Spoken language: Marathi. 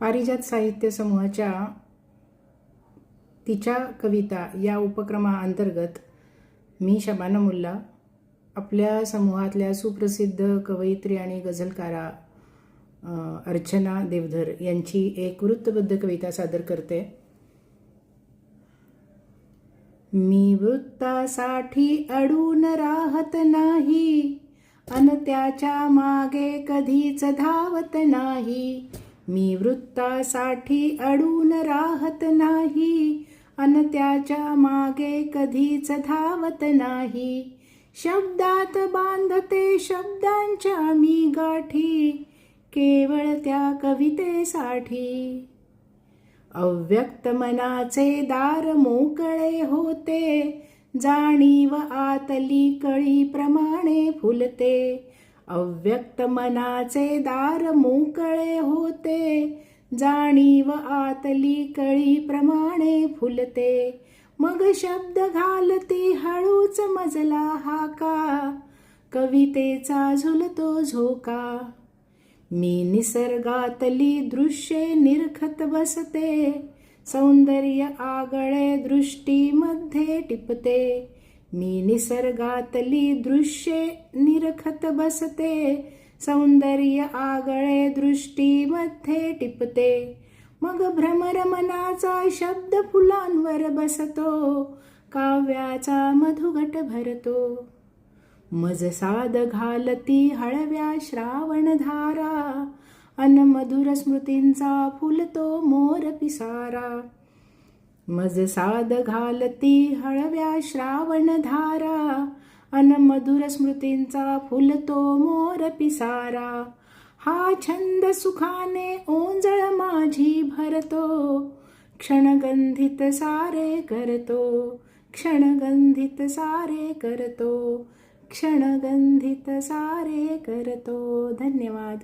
पारिजात साहित्य समूहाच्या तिच्या कविता या उपक्रमाअंतर्गत मी शबाना मुल्ला आपल्या समूहातल्या सुप्रसिद्ध कवयित्री आणि गझलकारा अर्चना देवधर यांची एक वृत्तबद्ध कविता सादर करते. मी वृत्तासाठी अडून राहत नाही अन त्याच्यामागे कधीच धावत नाही. मी वृत्तासाठी अडून राहत नाही. अन त्याच्यामागे कधीच धावत नाही. शब्दात बांधते शब्दांच्या मी गाठी. केवळ त्या कवितेसाठी. अव्यक्त मनाचे दार मोकळे होते. जाणीव आतली कळीप्रमाणे फुलते. अव्यक्त मनाचे दार मोकळे होते. जाणीव आतली कळीप्रमाणे फुलते. मग शब्द घालते हळूच मजला हाका. कवितेचा झुलतो झोका. मी निसर्गातली दृश्ये निरखत बसते. सौंदर्य आगळे दृष्टीमध्ये टिपते. मी निसर्गातली दृश्ये निरखत बसते सौंदर्य आगळे दृष्टीमध्ये टिपते मग भ्रमर मनाचा शब्द फुलांवर बसतो काव्याचा मधुगट भरतो मज साद घालती हळव्या श्रावणधारा अन मधुर स्मृतींचा फुलतो मोर पिसारा मज साद घालती हळव्या श्रावणधारा अन मधुर स्मृतींचा फुलतो मोर पिसारा. हा छंद सुखाने ओंजळ माझी भरतो क्षणगंधित सारे करतो क्षणगंधित सारे करतो क्षणगंधित सारे करतो. धन्यवाद.